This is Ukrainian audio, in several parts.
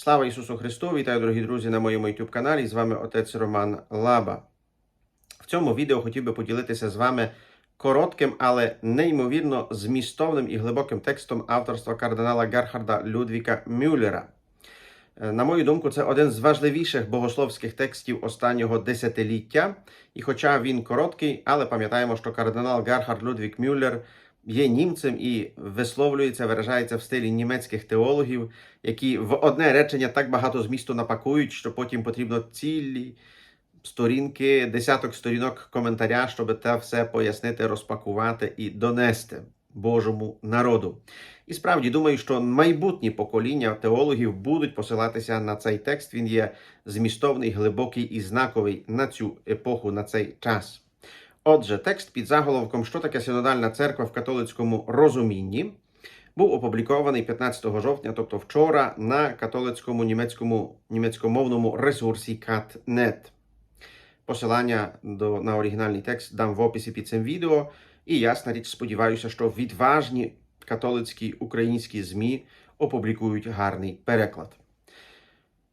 Слава Ісусу Христу! Вітаю, дорогі друзі, на моєму YouTube каналі. З вами отець Роман Лаба. В цьому відео хотів би поділитися з вами коротким, але неймовірно змістовним і глибоким текстом авторства кардинала Герхарда Людвіка Мюллера. Е, На мою думку, це один з важливіших богословських текстів останнього десятиліття. І хоча він короткий, але пам'ятаємо, що кардинал Герхард Людвік Мюллер є німцем і висловлюється, виражається в стилі німецьких теологів, які в одне речення так багато змісту напакують, що потім потрібно цілі сторінки, десяток сторінок коментаря, щоб те все пояснити, розпакувати і донести Божому народу. І справді думаю, що майбутні покоління теологів будуть посилатися на цей текст. Він є змістовний, глибокий і знаковий на цю епоху, на цей час. Отже, текст під заголовком Що таке синодальна церква в католицькому розумінні був опублікований 15 жовтня, тобто вчора, на католицькому німецькому німецькомовному ресурсі CatNet. Посилання до, на оригінальний текст дам в описі під цим відео. І ясна річ, сподіваюся, що відважні католицькі українські ЗМІ опублікують гарний переклад.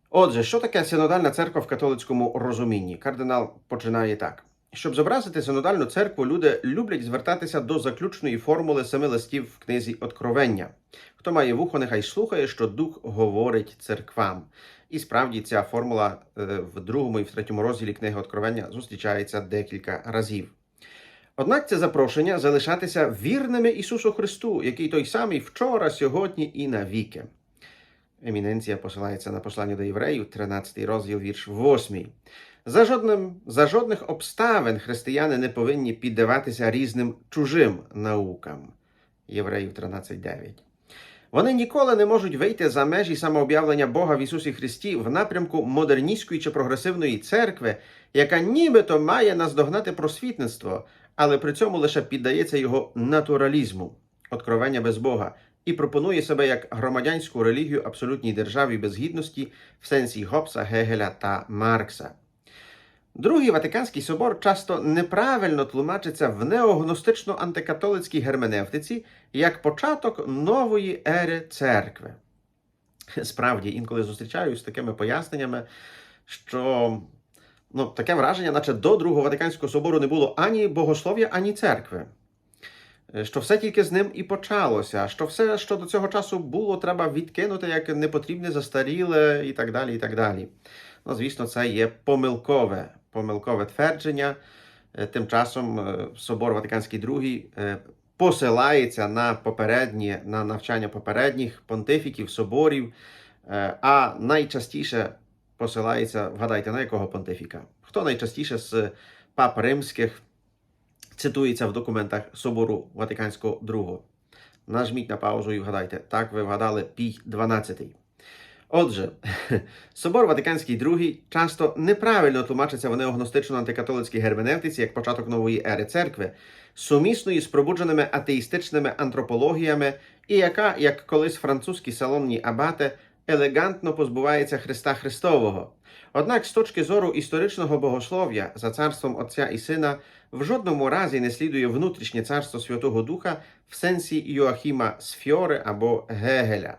Отже, що таке синодальна церква в католицькому розумінні? Кардинал починає так. Щоб зобразити синодальну церкву, люди люблять звертатися до заключної формули семи листів в книзі Откровення. Хто має вухо, нехай слухає, що Дух говорить церквам. І справді ця формула е, в другому і в третьому розділі книги Откровення зустрічається декілька разів. Однак це запрошення залишатися вірними Ісусу Христу, який той самий вчора, сьогодні і навіки. Еміненція посилається на послання до євреїв, 13 розділ, вірш 8. За, жодним, за жодних обставин християни не повинні піддаватися різним чужим наукам. Євреїв 13.9. Вони ніколи не можуть вийти за межі самооб'явлення Бога в Ісусі Христі в напрямку модерністської чи прогресивної церкви, яка нібито має наздогнати просвітництво, але при цьому лише піддається його натуралізму, откровення без Бога, і пропонує себе як громадянську релігію абсолютній державі без гідності в сенсі Гоббса, Гегеля та Маркса. Другий Ватиканський собор часто неправильно тлумачиться в неогностично-антикатолицькій герменевтиці як початок нової ери церкви. Справді, інколи зустрічаюсь з такими поясненнями, що ну, таке враження, наче до Другого Ватиканського собору не було ані богослов'я, ані церкви. Що все тільки з ним і почалося, що все, що до цього часу було, треба відкинути як непотрібне, застаріле і так далі. і так далі. Ну, звісно, це є помилкове, помилкове твердження. Е, Тим часом е, Собор Ватиканський II е, посилається на попередні, на навчання попередніх понтифіків, соборів, е, а найчастіше посилається, вгадайте, на якого понтифіка? Хто найчастіше з пап римських цитується в документах Собору Ватиканського II? Нажміть на паузу і вгадайте. Так, ви вгадали Пій 12. Отже, Собор Ватиканський II часто неправильно тлумачиться в неогностично-антикатолицькій герменевтиці як початок нової ери церкви, сумісної з пробудженими атеїстичними антропологіями, і яка, як колись французькі салонні абати, елегантно позбувається Христа Христового. Однак, з точки зору історичного богослов'я за царством Отця і Сина в жодному разі не слідує внутрішнє царство Святого Духа в сенсі Йоахіма Сфьори або Гегеля.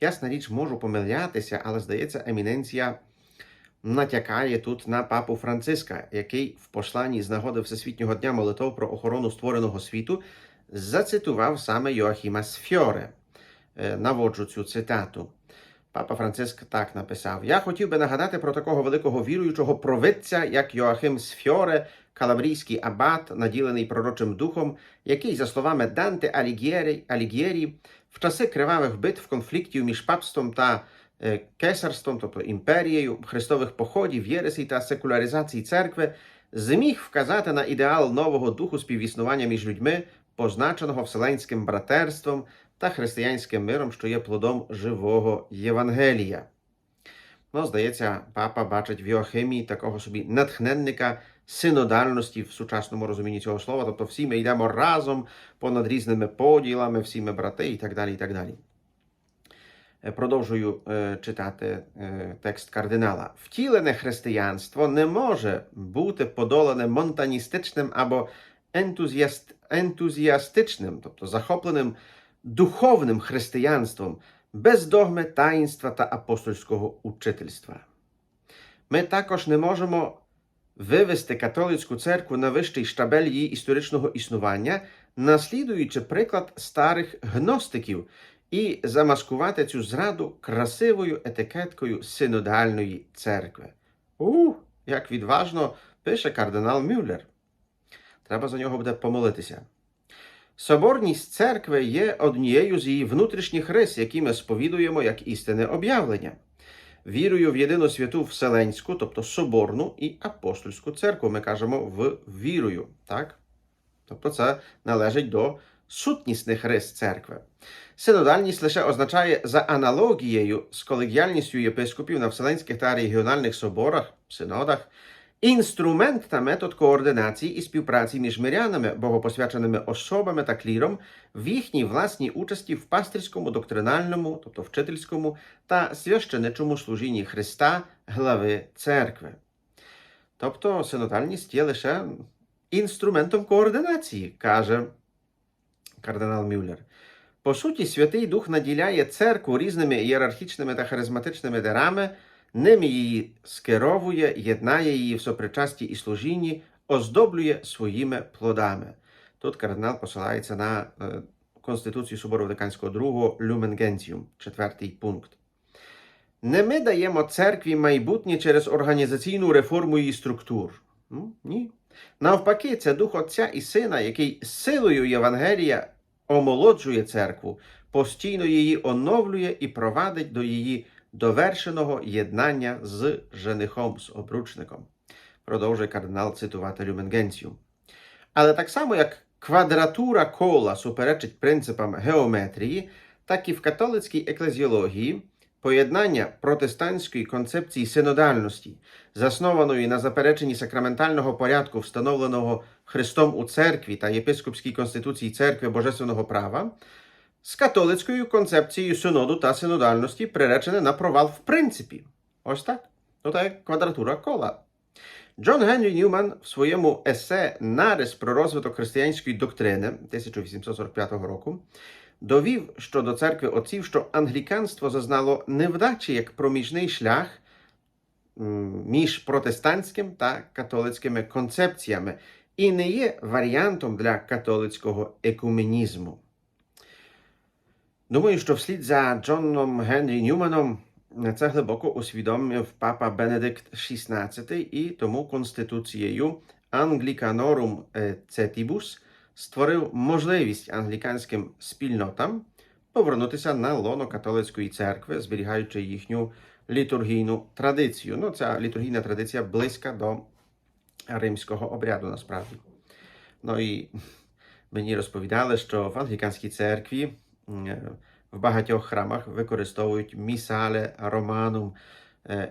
Ясна річ, можу помилятися, але здається, еміненція натякає тут на папу Франциска, який в посланні з нагоди Всесвітнього дня молитов про охорону створеного світу зацитував саме Йоахіма Сфьоре. Наводжу цю цитату. Папа Франциск так написав: Я хотів би нагадати про такого великого віруючого провидця, як Йоахим Сфьоре, калабрійський абат, наділений пророчим духом, який, за словами Данте Алігєрі, в часи кривавих битв, конфліктів між папством та е, кесарством, тобто імперією, хрестових походів, єресій та секуляризації церкви, зміг вказати на ідеал нового духу співіснування між людьми, позначеного вселенським братерством та християнським миром, що є плодом живого Євангелія. Ну, здається, папа бачить в Йоахимі такого собі натхненника синодальності в сучасному розумінні цього слова. Тобто всі ми йдемо разом понад різними поділами, всі ми брати і так далі. і так далі. Е, Продовжую е, читати е, текст кардинала. Втілене християнство не може бути подолане монтаністичним або ентузіаст, ентузіастичним, тобто захопленим духовним християнством, без догми, таїнства та апостольського учительства. Ми також не можемо вивести католицьку церкву на вищий штабель її історичного існування, наслідуючи приклад старих гностиків і замаскувати цю зраду красивою етикеткою синодальної церкви. У, як відважно пише кардинал Мюллер. Треба за нього буде помолитися. Соборність церкви є однією з її внутрішніх рис, які ми сповідуємо як істинне об'явлення. Вірую в єдину святу Вселенську, тобто Соборну і апостольську церкву. Ми кажемо в вірую. Так? Тобто це належить до сутнісних рис церкви. Синодальність лише означає за аналогією з колегіальністю єпископів на вселенських та регіональних соборах, синодах, інструмент та метод координації і співпраці між мирянами, богопосвяченими особами та кліром в їхній власній участі в пастирському, доктринальному, тобто вчительському та священичому служінні Христа, глави церкви. Тобто синодальність є лише інструментом координації, каже кардинал Мюллер. По суті, Святий Дух наділяє церкву різними ієрархічними та харизматичними дарами, ними її скеровує, єднає її в сопричасті і служінні, оздоблює своїми плодами. Тут кардинал посилається на е, Конституцію Собору Ватиканського II Lumen Gentium, четвертий пункт. Не ми даємо церкві майбутнє через організаційну реформу її структур. Ну, ні. Навпаки, це Дух Отця і Сина, який силою Євангелія омолоджує церкву, постійно її оновлює і провадить до її довершеного єднання з женихом, з обручником. Продовжує кардинал цитувати Люменгенцію. Але так само, як квадратура кола суперечить принципам геометрії, так і в католицькій еклезіології поєднання протестантської концепції синодальності, заснованої на запереченні сакраментального порядку, встановленого Христом у церкві та єпископській конституції церкви Божественного права, з католицькою концепцією синоду та синодальності приречене на провал в принципі. Ось так. То це квадратура кола. Джон Генрі Ньюман в своєму есе Нарис про розвиток християнської доктрини 1845 року довів щодо церкви отців, що англіканство зазнало невдачі як проміжний шлях між протестантським та католицькими концепціями і не є варіантом для католицького екуменізму. Думаю, що вслід за Джоном Генрі Ньюманом це глибоко усвідомив папа Бенедикт XVI і тому конституцією Anglicanorum Cetibus створив можливість англіканським спільнотам повернутися на лоно католицької церкви, зберігаючи їхню літургійну традицію. Ну, ця літургійна традиція близька до римського обряду насправді. Ну і мені розповідали, що в англіканській церкві е, в багатьох храмах використовують місале романум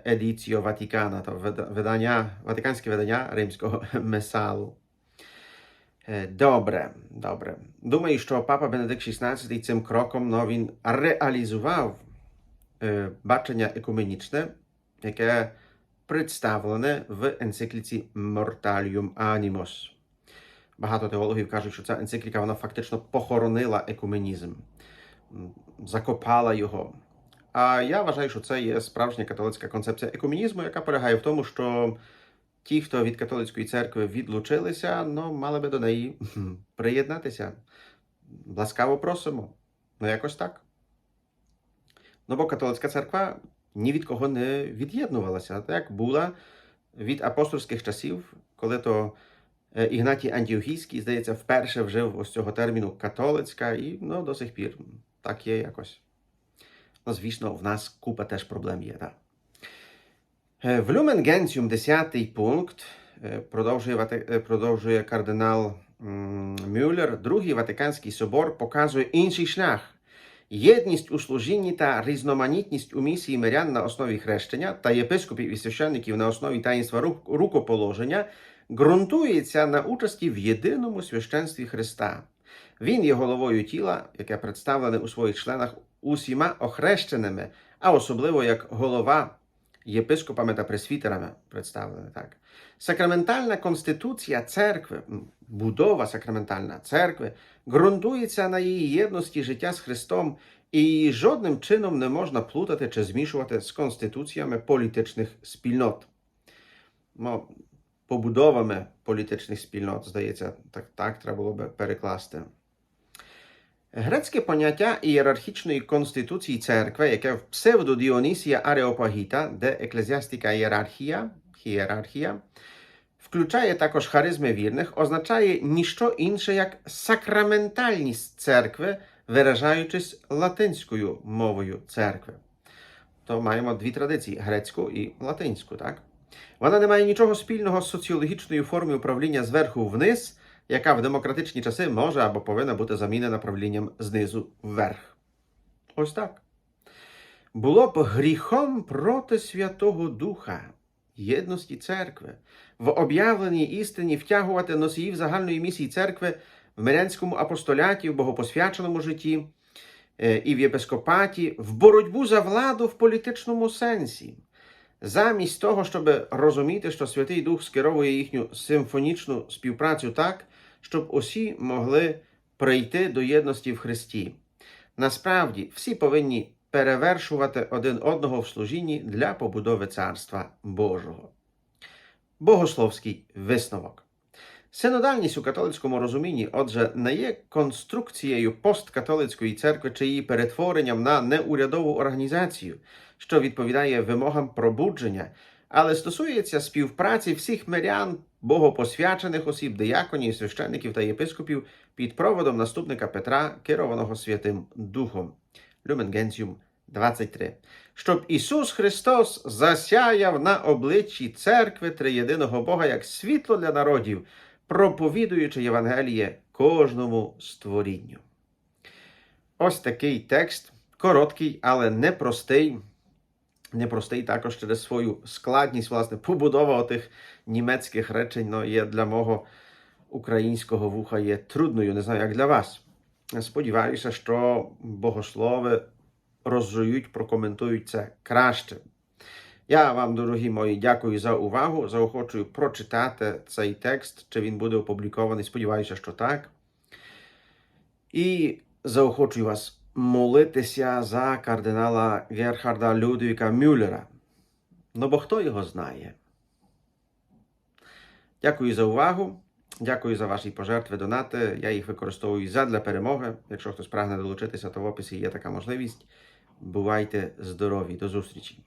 едіціо Ватикана, то видання, ватиканське видання римського месалу. Добре, добре. Думаю, що папа Бенедикт XVI цим кроком ну, він реалізував е, бачення екуменічне, яке представлене в енцикліці Mortalium Animos. Багато теологів кажуть, що ця енцикліка вона фактично похоронила екуменізм, закопала його. А я вважаю, що це є справжня католицька концепція екуменізму, яка полягає в тому, що ті, хто від католицької церкви відлучилися, ну, мали би до неї приєднатися. Ласкаво просимо. Ну, якось так. Ну, бо католицька церква ні від кого не від'єднувалася, так була від апостольських часів, коли то е, Ігнатій Антіохійський, здається, вперше вжив ось цього терміну католицька, і ну, до сих пір так є якось. Ну, звісно, в нас купа теж проблем є, так. Е, В Lumen Gentium 10 пункт е, продовжує, е, продовжує кардинал Мюллер. Другий Ватиканський собор показує інший шлях. Єдність у служінні та різноманітність у місії мирян на основі хрещення та єпископів і священників на основі таїнства рукоположення ґрунтується на участі в єдиному священстві Христа. Він є головою тіла, яке представлене у своїх членах усіма охрещеними, а особливо як голова єпископами та пресвітерами представлене так. Сакраментальна конституція церкви, будова сакраментальна церкви ґрунтується на її єдності життя з Христом і жодним чином не можна плутати чи змішувати з конституціями політичних спільнот. Ну, побудовами політичних спільнот, здається, так, так треба було би перекласти. Грецьке поняття ієрархічної конституції церкви, яке в псевдодіонісія Ареопагіта, де еклезіастика ієрархія, ієрархія, включає також харизми вірних, означає ніщо інше як сакраментальність церкви, виражаючись латинською мовою церкви. То маємо дві традиції грецьку і латинську, так? Вона не має нічого спільного з соціологічною формою управління зверху вниз, яка в демократичні часи може або повинна бути замінена правлінням знизу вверх. Ось так. Було б гріхом проти Святого Духа, єдності церкви, в об'явленій істині втягувати носіїв загальної місії церкви в мирянському апостоляті, в богопосвяченому житті е, і в єпископаті, в боротьбу за владу в політичному сенсі. Замість того, щоб розуміти, що Святий Дух скеровує їхню симфонічну співпрацю так, щоб усі могли прийти до єдності в Христі. Насправді, всі повинні перевершувати один одного в служінні для побудови Царства Божого. Богословський висновок. Синодальність у католицькому розумінні, отже, не є конструкцією посткатолицької церкви чи її перетворенням на неурядову організацію, що відповідає вимогам пробудження, але стосується співпраці всіх мирян, богопосвячених осіб, дияконів, священників та єпископів під проводом наступника Петра, керованого Святим Духом. Люмен Генціум 23. Щоб Ісус Христос засяяв на обличчі церкви триєдиного Бога як світло для народів, проповідуючи Євангеліє кожному створінню. Ось такий текст, короткий, але непростий. Непростий також через свою складність, власне, побудова тих німецьких речень ну, є для мого українського вуха є трудною. Не знаю, як для вас. Сподіваюся, що богослови розжують, прокоментують це краще. Я вам, дорогі мої, дякую за увагу. Заохочую прочитати цей текст, чи він буде опублікований. Сподіваюся, що так. І заохочую вас молитися за кардинала Герхарда Людвіка Мюллера. Ну бо хто його знає? Дякую за увагу. Дякую за ваші пожертви, донати. Я їх використовую задля перемоги. Якщо хтось прагне долучитися, то в описі є така можливість. Бувайте здорові. До зустрічі!